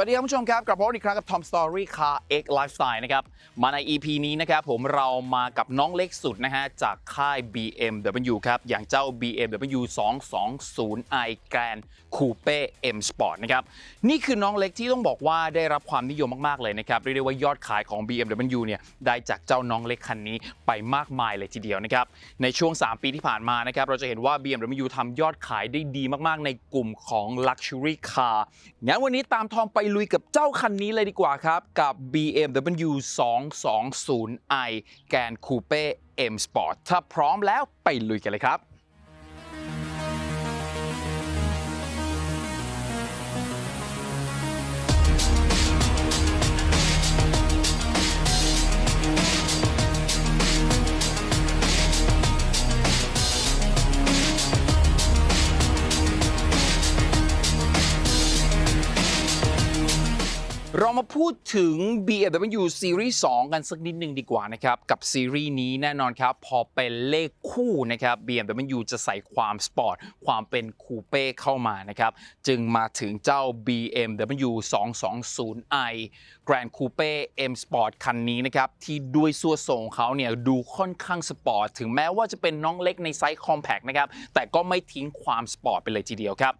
วัสดีครับผู้ชมครับกลับมาพบอีกครั้งกับ Tom Story Car X Lifestyle นะครับมาใน EP นี้นะครับผมเรามากับน้องเล็กสุดนะฮะจากค่าย BMW ครับอย่างเจ้า BMW 220i Grand Coupe M Sport นะครับนี่คือน้องเล็กที่ต้องบอกว่าได้รับความนิยมมาก ๆ เลยนะครับเรียกได้ว่ายอดขายของ BMW เนี่ยได้จากเจ้าน้องเล็กคันนี้ไปมากมายเลยทีเดียวนะครับในช่วง 3 ปีที่ผ่านมานะครับเราจะเห็นว่า BMW ทำยอดขายได้ดีมากๆ ในกลุ่มของ Luxury Car งั้นวันนี้ตามทองไปลุยกับเจ้าคันนี้เลยดีกว่าครับ กับ BMW 220i Grand Coupe M Sport ถ้าพร้อมแล้วไปลุยกันเลยครับ เรามาพูดถึง BMW Series 2 กันสักนิดหนึ่งดีกว่านะครับ กับซีรีส์นี้แน่นอนครับ พอเป็นเลขคู่นะครับ BMW จะใส่ความสปอร์ต ความเป็นคูเป้เข้ามานะครับ จึงมาถึงเจ้า BMW 220i Grand Coupe M Sport คันนี้นะครับ ที่ด้วยส่วนส่งเขาเนี่ยดูค่อนข้างสปอร์ต ถึงแม้ว่าจะเป็นน้องเล็กในไซส์คอมแพ t นะครับ แต่ก็ไม่ทิ้งความสปอร์ตไปเลยทีเดียวครับ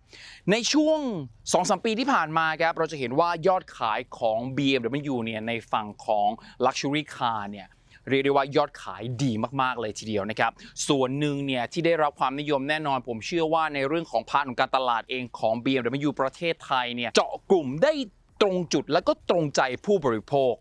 ในช่วง 2-3 ปีที่ผ่านมาครับ เราจะเห็นว่ายอดขายของ BMW เนี่ยในฝั่งของ Luxury Car เนี่ยเรียกได้ว่ายอดขายดีมาก ๆ เลยทีเดียวนะครับ ส่วนหนึ่งเนี่ยที่ได้รับความนิยมแน่นอน ผมเชื่อว่าในเรื่องของพาร์ทของการตลาดเองของ BMW ประเทศไทยเนี่ยเจาะกลุ่มได้ตรงจุดและก็ตรงใจผู้บริโภค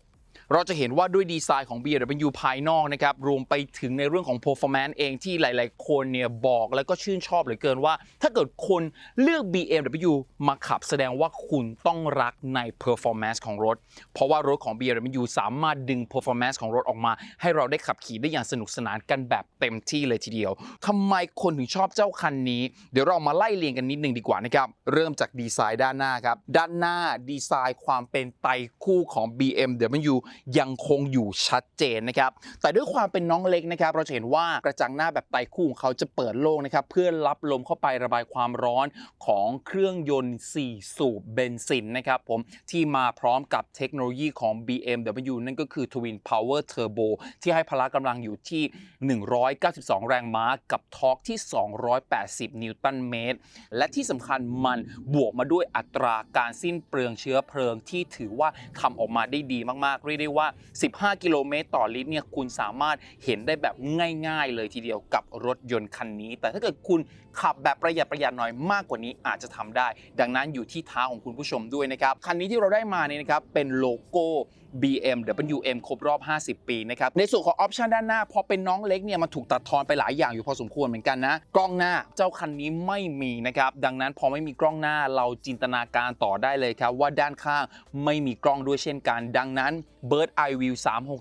เราจะเห็นว่าด้วยดีไซน์ของ BMW ภายนอกนะครับรวมไปถึงในเรื่องของ performance เองที่หลาย ๆ คนเนี่ยบอกแล้วก็ชื่นชอบเหลือเกินว่า ถ้าเกิดคนเลือก BMW มาขับแสดงว่าคุณต้องรักใน performance ของรถ เพราะว่ารถของ BMW สามารถดึง performance ของรถออกมา ให้เราได้ขับขี่ได้อย่างสนุกสนานกันแบบเต็มที่เลยทีเดียวทำไมคนถึงชอบเจ้าคันนี้ เดี๋ยวเรามาไล่เรียงกันนิดนึงดีกว่านะครับเริ่มจากดีไซน์ด้านหน้าครับด้านหน้าดีไซน์ความเป็นไตคู่ของ BMW ยังคงอยู่ชัดเจนนะครับ แต่ด้วยความเป็นน้องเล็กนะครับ เราจะเห็นว่ากระจังหน้าแบบไตคู่ของเขาจะเปิดโล่งนะครับ เพื่อรับลมเข้าไประบายความร้อนของเครื่องยนต์ 4 สูบเบนซินนะครับผมที่มาพร้อมกับเทคโนโลยีของ BMW นั่นก็คือ Twin Power Turbo ที่ให้พละกำลังอยู่ที่ 192 แรงม้ากับทอร์กที่ 280 นิวตันเมตร และที่สำคัญมันบวกมาด้วยอัตราการสิ้นเปลืองเชื้อเพลิงที่ถือว่าทำออกมาได้ดีมากๆเรียกได้ว่า 15 กิโลเมตรต่อลิตรเนี่ยคุณสามารถเห็นได้แบบง่าย ๆ เลยทีเดียวกับรถยนต์คันนี้ แต่ถ้าเกิดคุณ ขับแบบประหยัดประหยัดหน่อยมากกว่านี้อาจจะทำได้ ดังนั้นอยู่ที่เท้าของคุณผู้ชมด้วยนะครับคันนี้ที่เราได้มาเนี่ยนะครับเป็นโลโก้ BMW M ครบรอบ 50 ปีนะครับในส่วนของออปชันด้านหน้าพอเป็นน้องเล็กเนี่ยมันถูกตัดทอนไปหลายอย่างอยู่พอสมควรเหมือนกันนะกล้องหน้าเจ้าคันนี้ไม่มีนะครับดังนั้นพอไม่มีกล้องหน้าเราจินตนาการต่อได้เลยครับว่าด้านข้างไม่มีกล้องด้วยเช่นกัน ดังนั้น Bird Eye View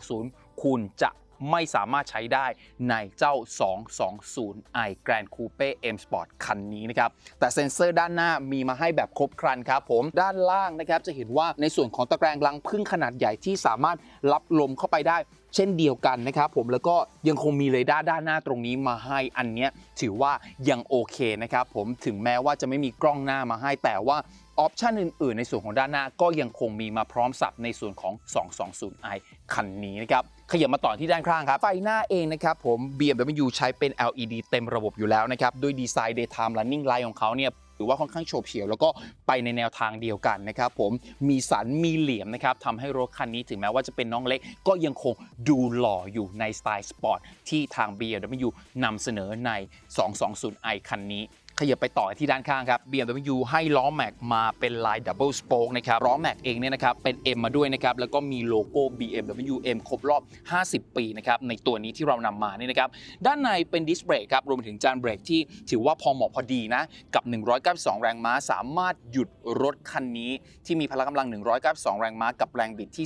360 คุณจะ ไม่สามารถใช้ได้ในเจ้า 220i Grand Coupe M Sport คันนี้นะครับ แต่เซ็นเซอร์ด้านหน้ามีมาให้แบบครบครันครับผม ด้านล่างนะครับจะเห็นว่าในส่วนของตะแกรงลังพึ่งขนาดใหญ่ที่สามารถรับลมเข้าไปได้เช่นเดียวกันนะครับผมแล้วก็ยังคงมีเรดาร์ด้านหน้าตรงนี้มาให้อันเนี้ยถือว่ายังโอเคนะครับผมถึงแม้ว่าจะไม่มีกล้องหน้ามาให้แต่ว่า ออปชันอื่น ๆ ในส่วนของด้านหน้าก็ยังคงมีมาพร้อมสับในส่วนของ 220i คันนี้นะครับขยับมาต่อที่ด้านข้างครับ ไฟหน้าเองนะครับผม BMW ใช้เป็น LED เต็มระบบอยู่แล้วนะครับ ด้วยดีไซน์ Daytime Running Light ของเขาเนี่ยถือว่าค่อนข้างโฉบเฉียวแล้วก็ไปในแนวทางเดียวกันนะครับผมมีสันมีเหลี่ยมนะครับทำให้รถคันนี้ถึงแม้ว่าจะเป็นน้องเล็ก ก็ยังคงดูหล่ออยู่ในสไตล์สปอร์ตที่ทาง BMW นำเสนอใน 220i คันนี้ ขยับไปต่อที่ด้านข้างครับ BMW ให้ล้อแม็กมาเป็นลายดับเบิลสป๊กนะครับล้อแม็กเองเนี่ยนะครับเป็น M มาด้วยนะครับแล้วก็มีโลโก้ BMW M ครบรอบ 50 ปีนะครับในตัวนี้ที่เรานำมานี่นะครับด้านในเป็นดิสเบรกครับรวมถึงจานเบรกที่ถือว่าพอเหมาะพอดีนะกับ 192 แรงม้าสามารถหยุดรถคันนี้ ที่มีพละกำลัง 192 แรงม้ากับแรงบิดที่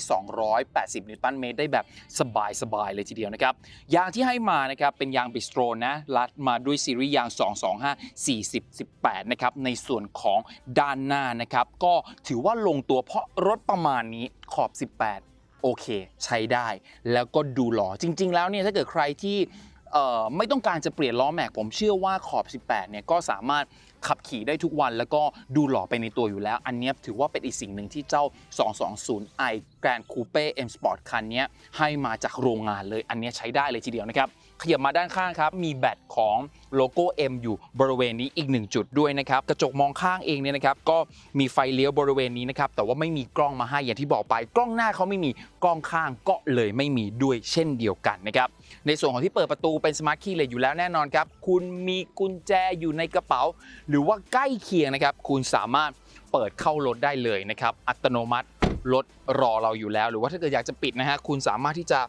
280 นิวตันเมตรได้แบบสบายๆเลยทีเดียวนะครับยางที่ให้มานะครับเป็นยางบิสโตรนะรัดมาด้วยซีรีส์ยาง 225 40 18 นะครับ ในส่วนของด้านหน้านะครับ ก็ถือว่าลงตัวเพราะรถประมาณนี้ขอบ 18 โอเค ใช้ได้ แล้วก็ดูหล่อจริง ๆ แล้วเนี่ยถ้าเกิดใครที่ไม่ต้องการจะเปลี่ยนล้อแม็กผมเชื่อว่าขอบ 18 เนี่ยก็สามารถขับขี่ได้ทุกวันแล้วก็ดูหล่อไปในตัวอยู่แล้ว อันนี้ถือว่าเป็นอีกสิ่งหนึ่งที่เจ้า 220i Grand Coupe M Sport คันนี้ให้มาจากโรงงานเลย อันนี้ใช้ได้เลยทีเดียวนะครับ ขยับมาด้านข้างครับมีแบตของโลโก้ M อยู่บริเวณนี้อีก 1 จุดด้วยนะครับกระจกมองข้างเองเนี่ยนะครับก็มีไฟเลี้ยวบริเวณนี้นะครับแต่ว่าไม่มีกล้องมาให้อย่างที่บอกไป กล้องหน้าเขาไม่มีกล้องข้างก็เลยไม่มีด้วยเช่นเดียวกันนะครับในส่วนของที่เปิดประตูเป็นสมาร์ทคีย์เลยอยู่แล้วแน่นอนครับคุณมีกุญแจอยู่ในกระเป๋า หรือว่าใกล้เคียงนะครับคุณสามารถเปิดเข้ารถได้เลยนะครับอัตโนมัติรถรอเราอยู่แล้ว หรือว่าถ้าเกิดอยากจะปิดนะฮะคุณสามารถที่จะ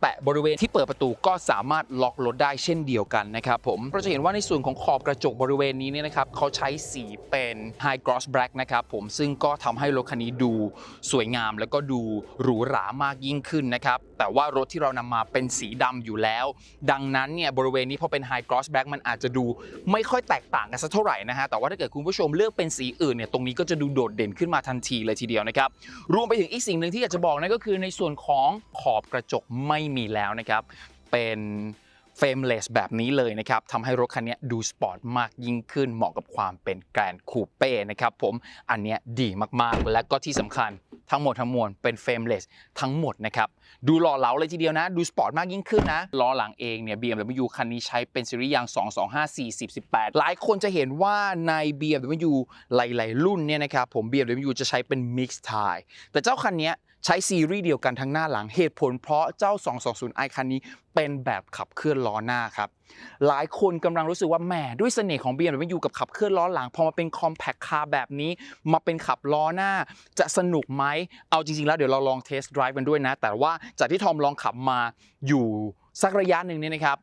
แตะบริเวณที่เปิดประตูก็สามารถล็อกรถได้เช่นเดียวกันนะครับผมเราจะเห็นว่าในส่วนของขอบกระจกบริเวณนี้เนี่ยนะครับเขาใช้สีเป็น High Gloss Black นะครับผมซึ่งก็ทำให้รถคันนี้ดูสวยงาม แล้วก็ดูหรูหรามากยิ่งขึ้นนะครับแต่ว่ารถที่เรานำมาเป็นสีดำอยู่แล้ว ดังนั้นเนี่ยบริเวณนี้พอเป็น High Gloss Black มันอาจจะดูไม่ค่อยแตกต่างกันสักเท่าไหร่นะฮะแต่ว่าถ้าเกิดคุณผู้ชมเลือกเป็นสีอื่นเนี่ยตรงนี้ก็จะดูโดดเด่นขึ้นมาทันทีเลยทีเดียวนะครับรวมไปถึงอีกสิ่งหนึ่งที่อยากจะบอกนั่นก็คือในส่วนของขอบกระจกไม่มีแล้วนะครับ เป็นเฟรมเลสแบบนี้เลยนะครับทำให้รถคันนี้ดูสปอร์ตมากยิ่งขึ้นเหมาะกับความเป็นแกรนคูเป้นะครับผมอันเนี้ยดีมากๆ และก็ที่สำคัญทั้งหมดทั้งมวลเป็นเฟรมเลสทั้งหมดนะครับ ดูหล่อเหลาเลยทีเดียวนะ ดูสปอร์ตมากยิ่งขึ้นนะล้อหลังเองเนี่ย BMW คันนี้ใช้เป็นซีรีส์ยาง 225 40 18 หลายคนจะเห็นว่าใน BMW หลาย ๆ รุ่นเนี่ยนะครับผม BMW จะใช้เป็น Mix Tie แต่เจ้าคันนี้ ใช้ซีรีส์เดียวกันทั้งหน้าหลังเหตุผลเพราะเจ้า 220i คันนี้เป็นแบบขับเคลื่อนล้อหน้าครับ หลายคนกำลังรู้สึกว่าแหมด้วยเสน่ห์ของ BMW อยู่กับขับเคลื่อนล้อหลัง พอมาเป็น compact car แบบนี้ มาเป็นขับล้อหน้าจะสนุกไหม เอาจริงๆ แล้วเดี๋ยวเราลองเทสต์ไดรฟ์กันด้วยนะ แต่ว่าจากที่ทอมลองขับมาอยู่สักระยะหนึ่งเนี่ยนะครับ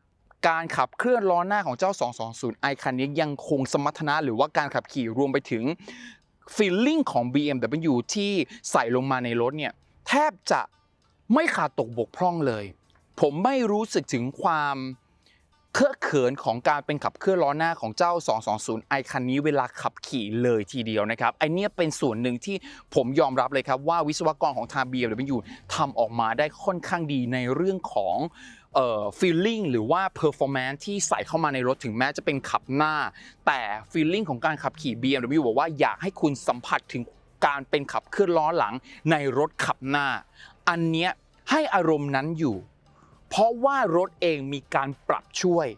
การขับเคลื่อนล้อหน้าของเจ้า 220i คันนี้ยังคงสมรรถนะหรือว่าการขับขี่รวมไปถึงฟีลลิ่งของ BMW ที่ใส่ลงมาในรถเนี่ย แทบจะไม่ขาดตกบกพร่องเลย ผมไม่รู้สึกถึงความเคอะเขินของการเป็นขับเคลื่อนล้อหน้าของเจ้า 220i คันนี้เวลาขับขี่เลยทีเดียวนะครับไอเนี้ยเป็นส่วนหนึ่งที่ผมยอมรับเลยครับว่าวิศวกรของทาง BMW ทำออกมาได้ค่อนข้างดีในเรื่องของเอ่อ feeling หรือว่า performance ที่ใส่เข้ามาในรถถึงแม้จะเป็นขับหน้า แต่ feeling ของการขับขี่ BMW บอกว่าอยากให้คุณสัมผัสถึง การเป็นขับเคลื่อนล้อหลังในรถขับหน้า อันเนี้ยให้อารมณ์นั้นอยู่ เพราะว่ารถเองมีการปรับช่วย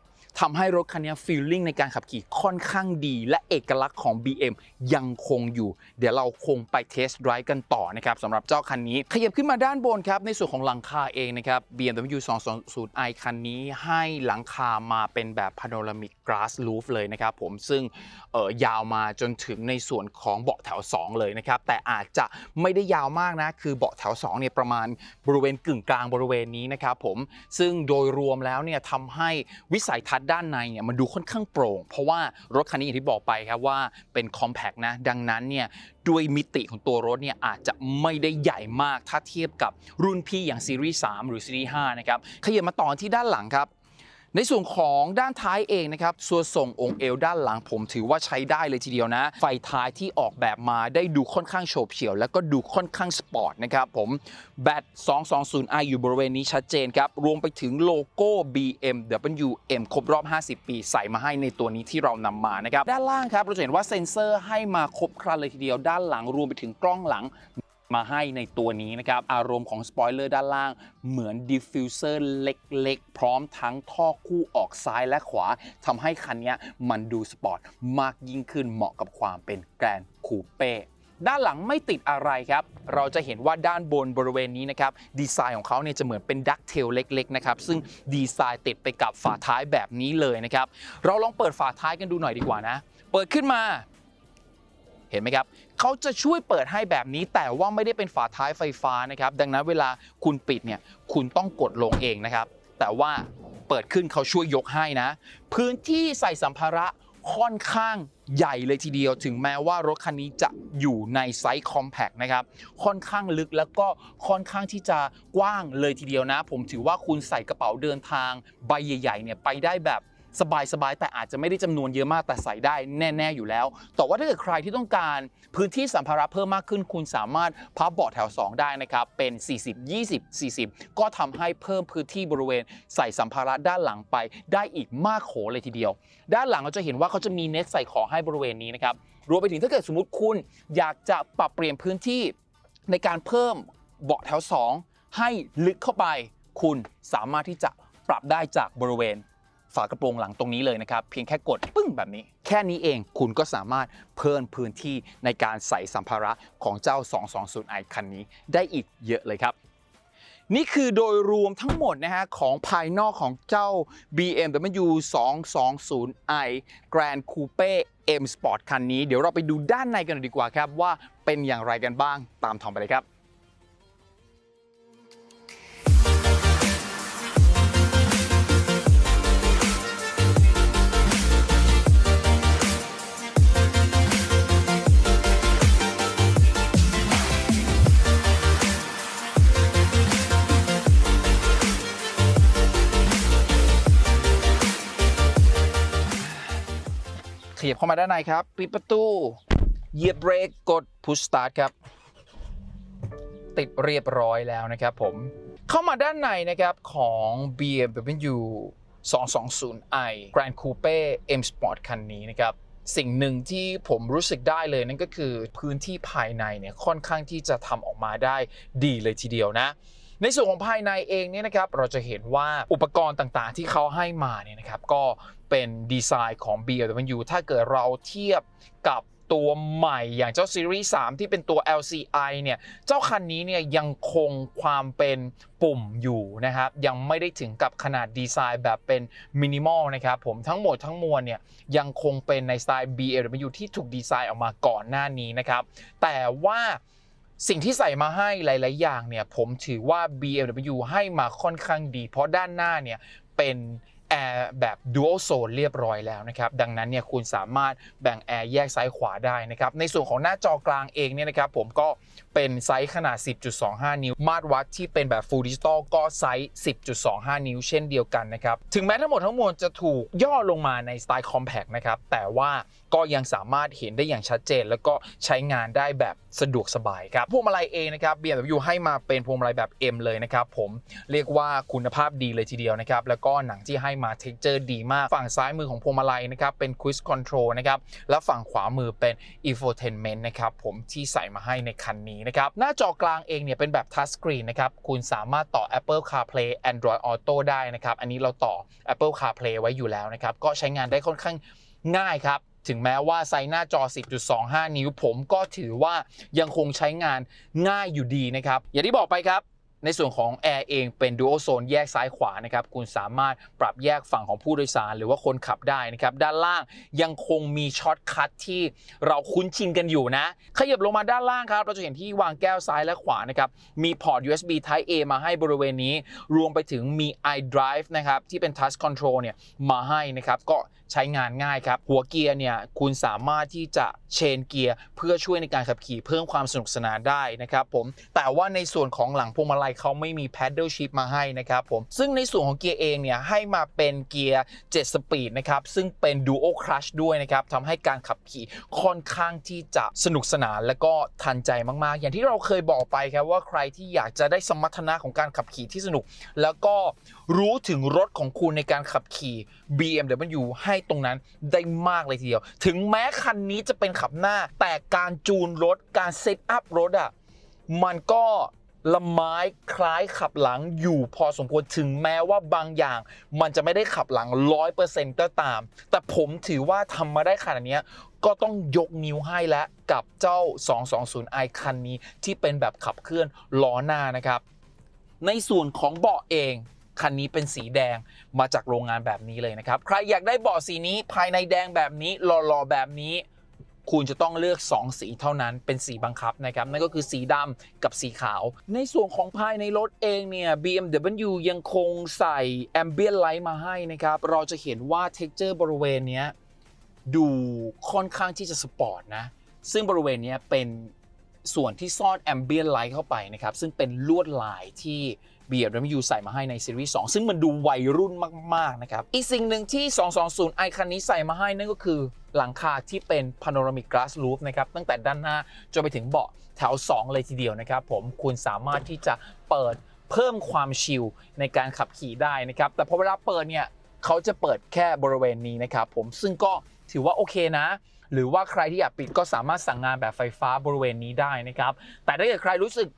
ทำให้รถคันนี้ฟีลลิ่งในการขับขี่ค่อนข้างดี และเอกลักษณ์ของ BM ยังคงอยู่ เดี๋ยวเราคงไปเทสต์ไดรฟ์กันต่อนะครับสำหรับเจ้าคันนี้ ขยับขึ้นมาด้านบนครับ ในส่วนของหลังคาเองนะครับ BMW 220i คันนี้ให้หลังคามาเป็นแบบ panoramic glass roof เลยนะครับผมซึ่งยาวมาจนถึงในส่วนของเบาะแถว 2 เลยนะครับ แต่อาจจะไม่ได้ยาวมากนะ คือเบาะแถว2เนี่ยประมาณบริเวณกึ่งกลางบริเวณนี้นะครับผมซึ่งโดยรวมแล้วเนี่ยทำให้วิสัยทัศน์ด้านในเนี่ยมันดูค่อนข้างโปร่ง เพราะว่ารถคันนี้อย่างที่บอกไปครับว่าเป็น compact นะ ดังนั้นเนี่ยด้วยมิติของตัวรถเนี่ยอาจจะไม่ได้ใหญ่มากถ้าเทียบกับรุ่นพี่อย่างซีรีส์3หรือซีรีส์5นะครับขยับมาต่อที่ด้านหลังครับ ในส่วนของด้านท้ายเองนะครับส่วนส่งองค์เอวด้านหลังผมถือว่าใช้ได้เลยทีเดียวนะ ไฟท้ายที่ออกแบบมาได้ดูค่อนข้างโฉบเฉี่ยว แล้วก็ดูค่อนข้างสปอร์ตนะครับผมแบต 220i อยู่บริเวณนี้ชัดเจนครับ รวมไปถึงโลโก้ BMW M ครบรอบ 50 ปี ใส่มาให้ในตัวนี้ที่เรานำมานะครับ ด้านล่างครับ เราจะเห็นว่าเซ็นเซอร์ให้มาครบครันเลยทีเดียวด้านหลังรวมไปถึงกล้องหลัง มาให้ในตัวนี้นะครับ อารมณ์ของสปอยเลอร์ด้านล่าง เหมือนดิฟฟิวเซอร์เล็กๆ พร้อมทั้งท่อคู่ออกซ้ายและขวาทำให้คันนี้มันดูสปอร์ตมากยิ่งขึ้นเหมาะกับความเป็นแกรนคูเป้ด้านหลังไม่ติดอะไรครับ เราจะเห็นว่าด้านบนบริเวณนี้นะครับ ดีไซน์ของเขาเนี่ยจะเหมือนเป็นดักเทลเล็กๆนะครับ ซึ่งดีไซน์ติดไปกับฝาท้ายแบบนี้เลยนะครับ เราลองเปิดฝาท้ายกันดูหน่อยดีกว่านะ เปิดขึ้นมา ห็นไหมครับเขาจะช่วยเปิดให้แบบนี้ แต่ว่าไม่ได้เป็นฝาท้ายไฟฟ้านะครับ ดังนั้นเวลาคุณปิดเนี่ยคุณต้องกดลงเองนะครับ แต่ว่าเปิดขึ้นเขาช่วยยกให้นะ พื้นที่ใส่สัมภาระค่อนข้างใหญ่เลยทีเดียว ถึงแม้ว่ารถคันนี้จะอยู่ในไซส์คอมแพ t นะครับ ค่อนข้างลึกแล้วก็ค่อนข้างที่จะกว้างเลยทีเดียวนะ ผมถือว่าคุณใส่กระเป๋าเดินทางใบใหญ่ๆเนี่ยไปได้แบบ สบายๆแต่อาจจะไม่ได้จำนวนเยอะมากแต่ใส่ได้แน่ๆอยู่แล้ว แต่ว่าถ้าเกิดใครที่ต้องการพื้นที่สัมภาระเพิ่มมากขึ้นคุณสามารถพับเบาะแถว 2 ได้นะครับเป็น 40 20 40 ก็ทำให้เพิ่มพื้นที่บริเวณใส่สัมภาระด้านหลังไป ได้อีกมากโขเลยทีเดียว ด้านหลังเราจะเห็นว่าเขาจะมีเน็ตใส่ของให้บริเวณนี้นะครับรวมไปถึงถ้าเกิดสมมติคุณอยากจะปรับเปลี่ยนพื้นที่ในการเพิ่มเบาะแถว 2 ให้ลึกเข้าไป คุณสามารถที่จะปรับได้จากบริเวณ ฝากระโปรงหลังตรงนี้เลยนะครับ เพียงแค่กดปึ้งแบบนี้ แค่นี้เองคุณก็สามารถเพิ่มพื้นที่ในการใส่สัมภาระของเจ้า 220i คันนี้ได้อีกเยอะเลยครับนี่คือโดยรวมทั้งหมดนะฮะของภายนอกของเจ้า BMW 220i Grand Coupe M Sport คันนี้ เดี๋ยวเราไปดูด้านในกันดีกว่าครับ ว่าเป็นอย่างไรกันบ้างตามทอมไปเลยครับ ยบเข้ามาด้านในครับ ปิดประตู เหยียบเบรก กด push start ครับ ติดเรียบร้อยแล้วนะครับผม เข้ามาด้านในนะครับของ BMW 220i Grand Coupe M Sport คันนี้นะครับสิ่งหนึ่งที่ผมรู้สึกได้เลยนั่นก็คือพื้นที่ภายในเนี่ยค่อนข้างที่จะทำออกมาได้ดีเลยทีเดียวนะ ในส่วนของภายในเองเนี่ยนะครับเราจะเห็นว่าอุปกรณ์ต่างๆ ที่เขาให้มาเนี่ยนะครับก็เป็นดีไซน์ของ BMW ถ้าเกิดเราเทียบกับตัวใหม่อย่างเจ้าซีรีส์3ที่เป็นตัว LCI เนี่ยเจ้าคันนี้เนี่ยยังคงความเป็นปุ่มอยู่นะครับ ยังไม่ได้ถึงกับขนาดดีไซน์แบบเป็นมินิมอลนะครับผมทั้งหมดทั้งมวลเนี่ยยังคงเป็นในสไตล์ BMW ที่ถูกดีไซน์ออกมาก่อนหน้านี้นะครับ แต่ว่า สิ่งที่ใส่มาให้หลาย ๆ อย่างเนี่ยผมถือว่า BMW ให้มาค่อนข้างดี เพราะด้านหน้าเนี่ยเป็นแอร์แบบ Dual Zone เรียบร้อยแล้วนะครับ ดังนั้นเนี่ยคุณสามารถแบ่งแอร์แยกซ้ายขวาได้นะครับ ในส่วนของหน้าจอกลางเองเนี่ยนะครับผมก็เป็นไซส์ขนาด 10.25 นิ้ว มาตรวัดที่เป็นแบบ Full Digital ก็ไซส์ 10.25 นิ้ว เช่นเดียวกันนะครับ ถึงแม้ทั้งหมดทั้งมวลจะถูกย่อลงมาในสไตล์ Compact นะครับ แต่ว่าก็ยังสามารถเห็นได้อย่างชัดเจน แล้วก็ใช้งานได้แบบสะดวกสบายครับพวงมาลัยเองนะครับ BMW ให้มาเป็นพวงมาลัยแบบ M เลยนะครับผมเรียกว่าคุณภาพดีเลยทีเดียวนะครับแล้วก็หนังที่ให้มา texture ดีมากฝั่งซ้ายมือของพวงมาลัยนะครับเป็น Cruise Control นะครับและฝั่งขวามือเป็น Infotainment นะครับผมที่ใส่มาให้ในคันนี้นะครับหน้าจอกลางเองเนี่ยเป็นแบบ Touch Screen นะครับคุณสามารถต่อ Apple CarPlay Android Auto ได้นะครับอันนี้เราต่อ Apple CarPlay ไว้อยู่แล้วนะครับก็ใช้งานได้ค่อนข้างง่ายครับ ถึงแม้ว่าไซส์หน้าจอ 10.25 นิ้ว ผมก็ถือว่ายังคงใช้งานง่ายอยู่ดีนะครับ อย่างที่บอกไปครับในส่วนของแอร์เองเป็น Dual Zone แยกซ้ายขวานะครับ คุณสามารถปรับแยกฝั่งของผู้โดยสารหรือว่าคนขับได้นะครับ ด้านล่างยังคงมีช็อตคัทที่เราคุ้นชินกันอยู่นะ ขยับลงมาด้านล่างครับ เราจะเห็นที่วางแก้วซ้ายและขวานะครับ มีพอร์ต USB Type A มาให้บริเวณนี้ รวมไปถึงมี iDrive นะครับ ที่เป็น Touch Control เนี่ยมาให้นะครับ ก็ใช้งานง่ายครับหัวเกียร์เนี่ยคุณสามารถที่จะเชนเกียร์เพื่อช่วยในการขับขี่เพิ่มความสนุกสนานได้นะครับผมแต่ว่าในส่วนของหลังพวงมาลัยเขาไม่มี paddle shift มาให้นะครับผมซึ่งในส่วนของเกียร์เองเนี่ยให้มาเป็นเกียร์ 7 สปีดนะครับซึ่งเป็น dual clutch ด้วยนะครับทำให้การขับขี่ค่อนข้างที่จะสนุกสนานและก็ทันใจมากๆ อย่างที่เราเคยบอกไปครับว่าใครที่อยากจะได้สมรรถนะของการขับขี่ที่สนุก แล้วก็รู้ถึงรถของคุณในการขับขี่ BMW ให้ตรงนั้นได้มากเลยทีเดียว ถึงแม้คันนี้จะเป็นขับหน้า แต่การจูนรถการเซตอัพรถอะมันก็ละไม้คล้ายขับหลังอยู่พอสมควรถึงแม้ว่าบางอย่าง มันจะไม่ได้ขับหลัง 100%ก็ตาม แต่ผมถือว่าทำมาได้ขนาดนี้ก็ต้องยกนิ้วให้แล้วกับเจ้า 220i คันนี้ที่เป็นแบบขับเคลื่อนล้อหน้านะครับ ในส่วนของเบาะเอง คันนี้เป็นสีแดงมาจากโรงงานแบบนี้เลยนะครับ ใครอยากได้เบาะสีนี้ภายในแดงแบบนี้หล่อๆแบบนี้ คุณจะต้องเลือก 2 สีเท่านั้นเป็นสีบังคับนะครับนั่นก็คือสีดำกับสีขาว ในส่วนของภายในรถเองเนี่ย BMW ยังคงใส่ Ambient Light มาให้นะครับเราจะเห็นว่า texture บริเวณนี้ดูค่อนข้างที่จะสปอร์ตนะซึ่งบริเวณนี้เป็นส่วนที่ซ่อน ambient light เข้าไปนะครับ ซึ่งเป็นลวดลายที่ BMW ใส่มาให้ในซีรีส์2ซึ่งมันดูวัยรุ่นมาก ๆ นะครับ อีกสิ่งหนึ่งที่ 220 i คันนี้ใส่มาให้นั่นก็คือหลังคาที่เป็น panoramic glass roof นะครับตั้งแต่ด้านหน้าจนไปถึงเบาะแถว 2 เลยทีเดียวนะครับผมคุณสามารถที่จะเปิดเพิ่มความชิลในการขับขี่ได้นะครับ แต่พอเวลาเปิดเนี่ยเขาจะเปิดแค่บริเวณนี้นะครับผมซึ่งก็ถือว่าโอเคนะ หรือว่าใครที่อยากปิดก็สามารถสั่งงานแบบไฟฟ้าบริเวณนี้ได้นะครับ แต่ถ้าเกิดใครรู้สึก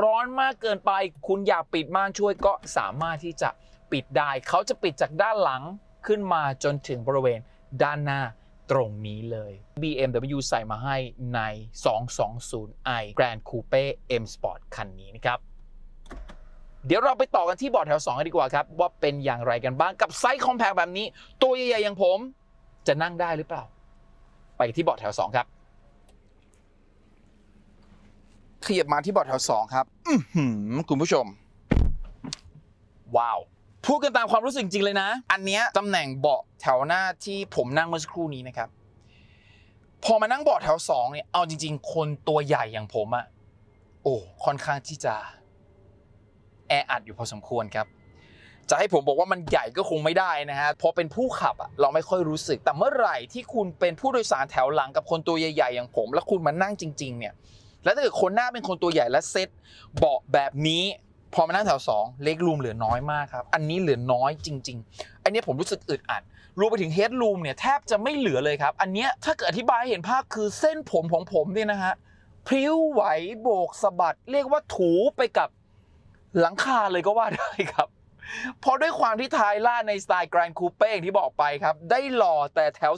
ร้อนมากเกินไป คุณอยากปิดม่านช่วยก็สามารถที่จะปิดได้ เขาจะปิดจากด้านหลังขึ้นมาจนถึงบริเวณด้านหน้าตรงนี้เลย BMW ใส่มาให้ใน 220i Grand Coupe M Sport คันนี้นะครับ เดี๋ยวเราไปต่อกันที่เบาะแถว 2 กันดีกว่าครับ ว่าเป็นอย่างไรกันบ้างกับไซส์คอมแพคแบบนี้ ตัวใหญ่ๆอย่างผม จะนั่งได้หรือเปล่า ไปที่เบาะแถว 2 ครับขยับมาที่เบาะแถวสองครับอือหือคุณผู้ชม ว้าว พูดกันตามความรู้สึกจริงเลยนะ อันเนี้ยตำแหน่งเบาะแถวหน้าที่ผมนั่งเมื่อสักครู่นี้นะครับ พอมานั่งเบาะแถวสองเนี่ย เอาจริง ๆ คนตัวใหญ่อย่างผมอะโอ้ ค่อนข้างที่จะแออัดอยู่พอสมควรครับ จะให้ผมบอกว่ามันใหญ่ก็คงไม่ได้นะฮะพอเป็นผู้ขับอะเราไม่ค่อยรู้สึก แต่เมื่อไหร่ที่คุณเป็นผู้โดยสารแถวหลังกับคนตัวใหญ่ๆ อย่างผม แล้วคุณมานั่งจริง ๆ เนี่ย แล้วถ้าเกิดคนหน้าเป็นคนตัวใหญ่และเซ็ตเบาะแบบนี้ พอมานั่งแถว 2 เล็กรูมเหลือน้อยมากครับ อันนี้เหลือน้อยจริง ๆ อันนี้ผมรู้สึกอึดอัดรวมไปถึงเฮดรูมเนี่ยแทบจะไม่เหลือเลยครับ อันเนี้ยถ้าเกิดอธิบายเห็นภาพคือเส้นผมของผมเนี่ยนะฮะพริ้วไหวโบกสะบัดเรียกว่าถูไปกับหลังคาเลยก็ว่าได้ครับ เพอด้วยความที่ทายล่าในสไตล์แกรนคูเป้อย่างที่บอกไปครับ ได้หล่อแต่แถว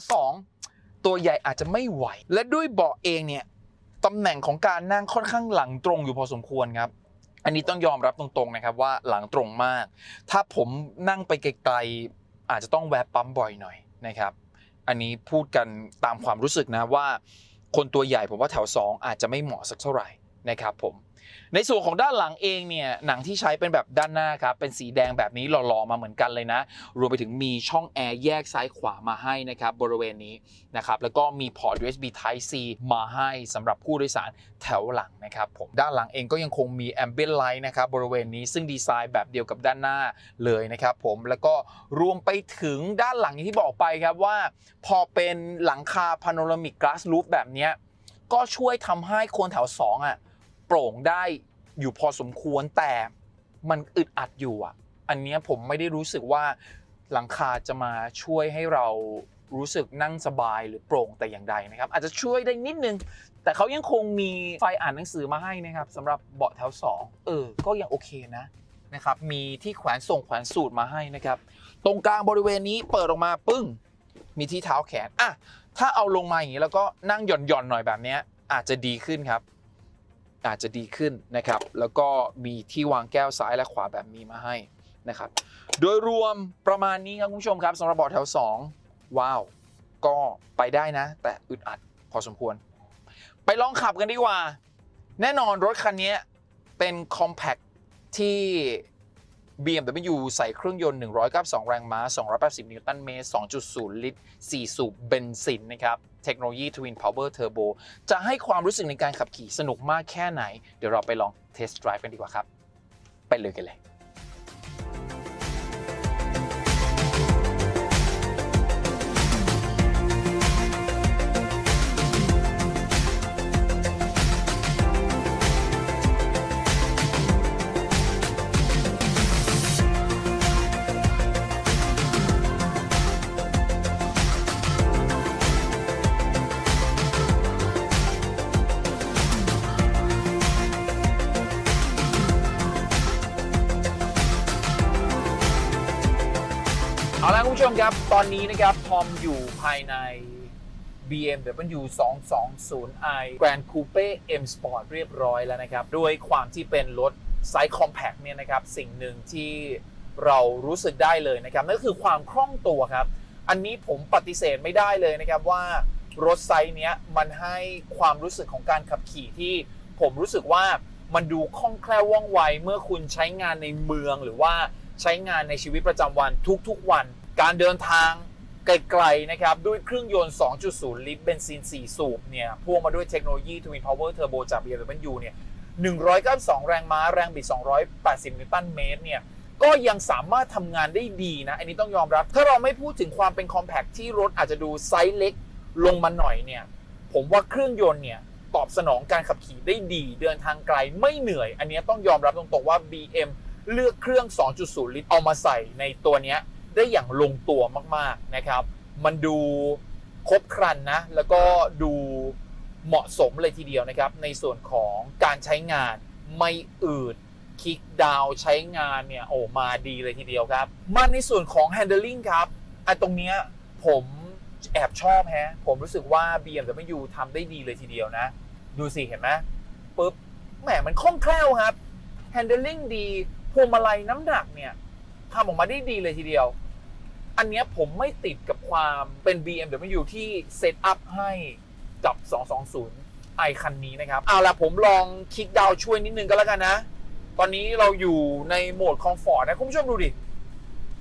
2 ตัวใหญ่อาจจะไม่ไหว และด้วยเบาะเองเนี่ยตำแหน่งของการนั่งค่อนข้างหลังตรงอยู่พอสมควรครับ อันนี้ต้องยอมรับตรงๆนะครับว่าหลังตรงมาก ถ้าผมนั่งไปไกลๆอาจจะต้องแวะปั๊มบ่อยหน่อยนะครับ อันนี้พูดกันตามความรู้สึกนะว่า คนตัวใหญ่ผมว่าแถว 2 อาจจะไม่เหมาะสักเท่าไหร่นะครับผม ในส่วนของด้านหลังเองเนี่ยหนังที่ใช้เป็นแบบด้านหน้าครับเป็นสีแดงแบบนี้หล่อๆมาเหมือนกันเลยนะ รวมไปถึงมีช่องแอร์แยกซ้ายขวามาให้นะครับบริเวณนี้นะครับแล้วก็มีพอร์ต USB Type C มาให้สำหรับผู้โดยสารแถวหลังนะครับผมด้านหลังเองก็ยังคงมี Ambient Light นะครับบริเวณนี้ซึ่งดีไซน์แบบเดียวกับด้านหน้าเลยนะครับผมแล้วก็รวมไปถึงด้านหลังอย่างที่บอกไปครับว่า พอเป็นหลังคา Panoramic Glass Roof แบบนี้ก็ช่วยทำให้คนแถว2อะ โปร่งได้อยู่พอสมควรแต่มันอึดอัดอยู่อะ อันนี้ผมไม่ได้รู้สึกว่าหลังคาจะมาช่วยให้เรารู้สึกนั่งสบายหรือโปร่งแต่อย่างใดนะครับ อาจจะช่วยได้นิดนึง แต่เขายังคงมีไฟอ่านหนังสือมาให้นะครับสำหรับเบาะแถว 2 เออ ก็ยังโอเคนะนะครับ มีที่แขวนส่งแขวนสูตรมาให้นะครับ ตรงกลางบริเวณนี้เปิดออกมาปึ้ง มีที่เท้าแขนอะถ้าเอาลงมาอย่างนี้แล้วก็นั่งหย่อนๆหน่อยแบบนี้อาจจะดีขึ้นครับ อาจจะดีขึ้นนะครับ แล้วก็มีที่วางแก้วซ้ายและขวาแบบมีมาให้นะครับ โดยรวมประมาณนี้ครับคุณผู้ชมครับสำหรับเบาะแถว 2 ว้าว ก็ไปได้นะ แต่อึดอัดพอสมควร ไปลองขับกันดีกว่า แน่นอนรถคันนี้เป็น compact ที่ BMW ใส่เครื่องยนต์ 192 แรงม้า 280 นิวตันเมตร 2.0 ลิตร 4 สูบเบนซินนะครับ เทคโนโลยี Twin Power Turbo จะให้ความรู้สึกในการขับขี่สนุกมากแค่ไหน เดี๋ยวเราไปลองเทสต์ไดรฟ์กันดีกว่าครับ ไปเลยกันเลย เอาละคุณผู้ชมครับ ตอนนี้นะครับพอมอยู่ภายใน BMW 220i Grand Coupe M Sport เรียบร้อยแล้วนะครับ ด้วยความที่เป็นรถไซส์ compact เนี่ยนะครับ สิ่งหนึ่งที่เรารู้สึกได้เลยนะครับ นั่นก็คือความคล่องตัวครับ อันนี้ผมปฏิเสธไม่ได้เลยนะครับว่ารถไซส์เนี้ยมันให้ความรู้สึกของการขับขี่ที่ผมรู้สึกว่ามันดูคล่องแคล่วว่องไวเมื่อคุณใช้งานในเมืองหรือว่า ใช้งานในชีวิตประจำวันทุกๆวัน การเดินทางไกลๆนะครับ ด้วยเครื่องยนต์ 2.0 ลิตรเบนซิน 4 สูบเนี่ยพ่วงมาด้วยเทคโนโลยี Twin Power Turbo จาก BMW เนี่ย 192 แรงม้าแรงบิด 280 นิวตันเมตรเนี่ยก็ยังสามารถทำงานได้ดีนะ อันนี้ต้องยอมรับ ถ้าเราไม่พูดถึงความเป็นคอมแพคที่รถอาจจะดูไซส์เล็กลงมาหน่อยเนี่ยผมว่าเครื่องยนต์เนี่ยตอบสนองการขับขี่ได้ดี เดินทางไกลไม่เหนื่อย อันนี้ต้องยอมรับตรงๆว่า BM เลือกเครื่อง 2.0 ลิตรเอามาใส่ในตัวนี้ได้อย่างลงตัวมากๆนะครับ มันดูครบครันนะ แล้วก็ดูเหมาะสมเลยทีเดียวนะครับ ในส่วนของการใช้งานไม่อืดคลิกดาวใช้งานเนี่ยโอ้มาดีเลยทีเดียวครับ มาในส่วนของ handling ครับอันตรงเนี้ยผมแอบชอบแฮะ ผมรู้สึกว่า BMW ทำได้ดีเลยทีเดียวนะ ดูสิเห็นไหมปุ๊บแหมมันคล่องแคล่วครับ handling ดี พวงมาลัยน้ำหนักเนี่ยทำออกมาได้ดีเลยทีเดียว อันนี้ผมไม่ติดกับความเป็น BMW ที่เซตอัพให้กับ 220ไอคันนี้นะครับ เอาล่ะผมลองคลิกดาวช่วยนิดนึงก็แล้วกันนะ ตอนนี้เราอยู่ในโหมดคอมฟอร์ตนะ คุณผู้ชมดูดิ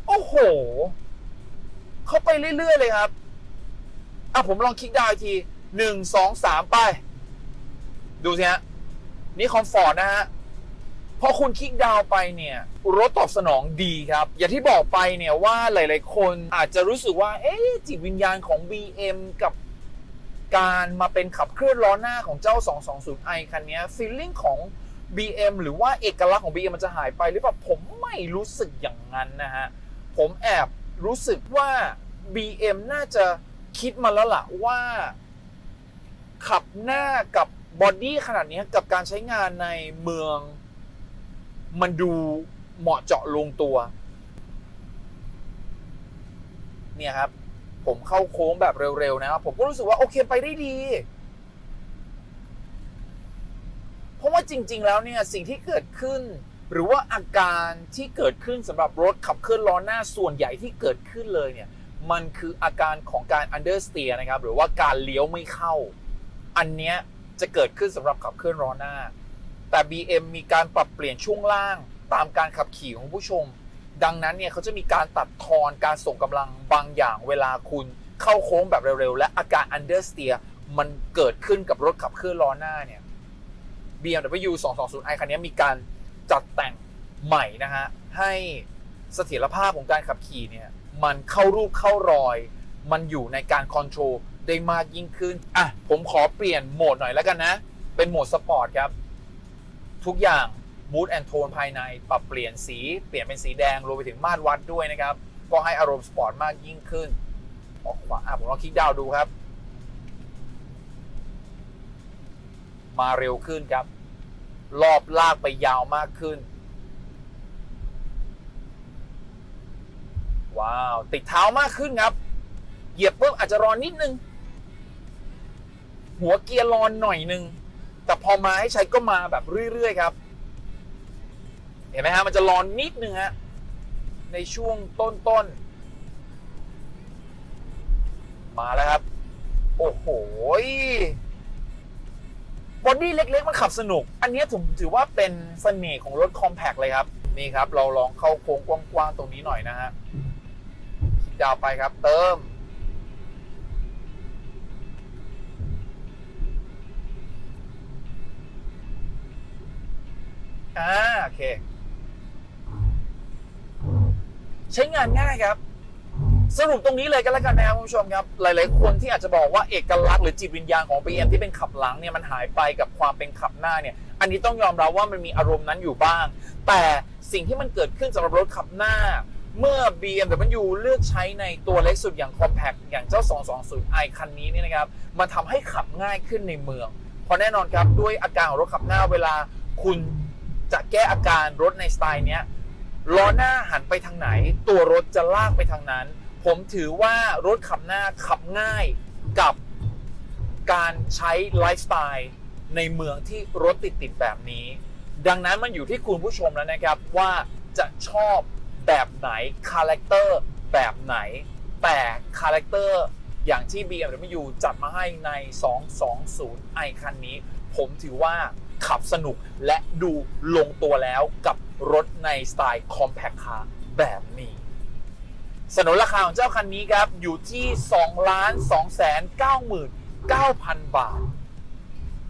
โอ้โห เข้าไปเรื่อย ๆ เลยครับอะผมลองคลิกดาวอีกทีหนึ่งสองสามไป ดูสิฮะ นี่คอมฟอร์ตนะฮะ พอคุณคลิกดาวไปเนี่ย รถตอบสนองดีครับ อย่างที่บอกไปเนี่ยว่าหลาย ๆ คนอาจจะรู้สึกว่า เอ๊ะจิตวิญญาณของ BM กับการมาเป็นขับเคลื่อนล้อหน้าของเจ้า 220i คันนี้ฟีลลิ่งของ BM หรือว่าเอกลักษณ์ของ BM มันจะหายไปหรือเปล่าผมไม่รู้สึกอย่างนั้นนะฮะ ผมแอบรู้สึกว่า BM น่าจะคิดมาแล้วล่ะว่า ขับหน้ากับบอดี้ขนาดนี้กับการใช้งานในเมือง มันดูเหมาะเจาะลงตัว เนี่ยครับ ผมเข้าโค้งแบบเร็วๆนะครับผมก็รู้สึกว่าโอเคไปได้ดีเพราะว่าจริง ๆ แล้วเนี่ยสิ่งที่เกิดขึ้น หรือว่าอาการที่เกิดขึ้นสำหรับรถขับเคลื่อนล้อหน้าส่วนใหญ่ที่เกิดขึ้นเลยเนี่ยมันคืออาการของการ understeer นะครับหรือว่าการเลี้ยวไม่เข้า อันเนี้ยจะเกิดขึ้นสำหรับขับเคลื่อนล้อหน้า แต่ BM มีการปรับเปลี่ยนช่วงล่างตามการขับขี่ของผู้ชม ดังนั้นเนี่ยเขาจะมีการตัดทอนการส่งกำลังบางอย่างเวลาคุณเข้าโค้งแบบเร็วๆ และอาการ understeer มันเกิดขึ้นกับรถขับเคลื่อนล้อหน้าเนี่ย BMW 220i คันนี้มีการจัดแต่งใหม่นะฮะ ให้เสถียรภาพของการขับขี่เนี่ย มันเข้ารูปเข้ารอย มันอยู่ในการคอนโทรลได้มากยิ่งขึ้น อะ ผมขอเปลี่ยนโหมดหน่อยแล้วกันนะ เป็นโหมดสปอร์ตครับ ทุกอย่าง mood and tone ภายในปรับเปลี่ยนสี เปลี่ยนเป็นสีแดงรวมไปถึงมาตรวัดด้วยนะครับ ก็ให้อารมณ์สปอร์ตมากยิ่งขึ้นออกขวาอะผมลองคลิกดาวดูครับ มาเร็วขึ้นครับ รอบลากไปยาวมากขึ้น ว้าว ติดเท้ามากขึ้นครับ เหยียบปุ๊บอาจจะรอนนิดนึง หัวเกียร์รอนหน่อยนึง แต่พอมาให้ใช้ก็มาแบบเรื่อยๆครับ เห็นไหมฮะมันจะร้อนนิดนึงฮะในช่วงต้นๆ มาแล้วครับ โอ้โหบอดี้เล็ก ๆ มันขับสนุก อันนี้ผมถือว่าเป็นเสน่ห์ของรถคอมแพคเลยครับ นี่ครับ เราลองเข้าโค้งกว้างๆ ตรงนี้หน่อยนะฮะดาวไปครับ เติม อ่าโอเค ใช้งานง่ายครับ สรุปตรงนี้เลยกันแล้วกันนะครับคุณผู้ชมครับ หลาย ๆ คนที่อาจจะบอกว่าเอกลักษณ์หรือจิตวิญญาณของ BM ที่เป็นขับหลังเนี่ยมันหายไปกับความเป็นขับหน้าเนี่ย อันนี้ต้องยอมรับว่ามันมีอารมณ์นั้นอยู่บ้าง แต่สิ่งที่มันเกิดขึ้นสำหรับรถขับหน้าเมื่อ BMW เลือกใช้ในตัวเล็กสุดอย่าง Compact อย่างเจ้า 220i คันนี้เนี่ยนะครับ มันทำให้ขับง่ายขึ้นในเมือง เพราะแน่นอนครับด้วยอาการของรถขับหน้าเวลาคุณ จะแก้อาการรถในสไตล์เนี้ยล้อหน้าหันไปทางไหน ตัวรถจะลากไปทางนั้น ผมถือว่ารถขับหน้าขับง่ายกับการใช้ไลฟ์สไตล์ในเมืองที่รถติดๆแบบนี้ ดังนั้นมันอยู่ที่คุณผู้ชมแล้วนะครับว่าจะชอบแบบไหนคาแรคเตอร์แบบไหน แต่คาแรคเตอร์อย่างที่ BMW จัดมาให้ใน 220i คันนี้ ผมถือว่า ขับสนุกและดูลงตัวแล้วกับรถในสไตล์ Compact Car แบบนี้ สนนราคาของเจ้าคันนี้ครับ อยู่ที่2ล้าน2แสน99,000 บาท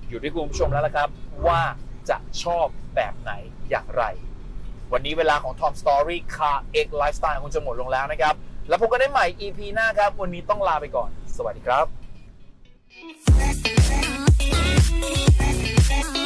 อยู่ที่คุณผู้ชมแล้วละครับว่าจะชอบแบบไหนอย่างไร วันนี้เวลาของ Tom Story Car X Lifestyle คงจะหมดลงแล้วนะครับ แล้วพบกันได้ใหม่ EP หน้าครับ วันนี้ต้องลาไปก่อน สวัสดีครับ Thank you.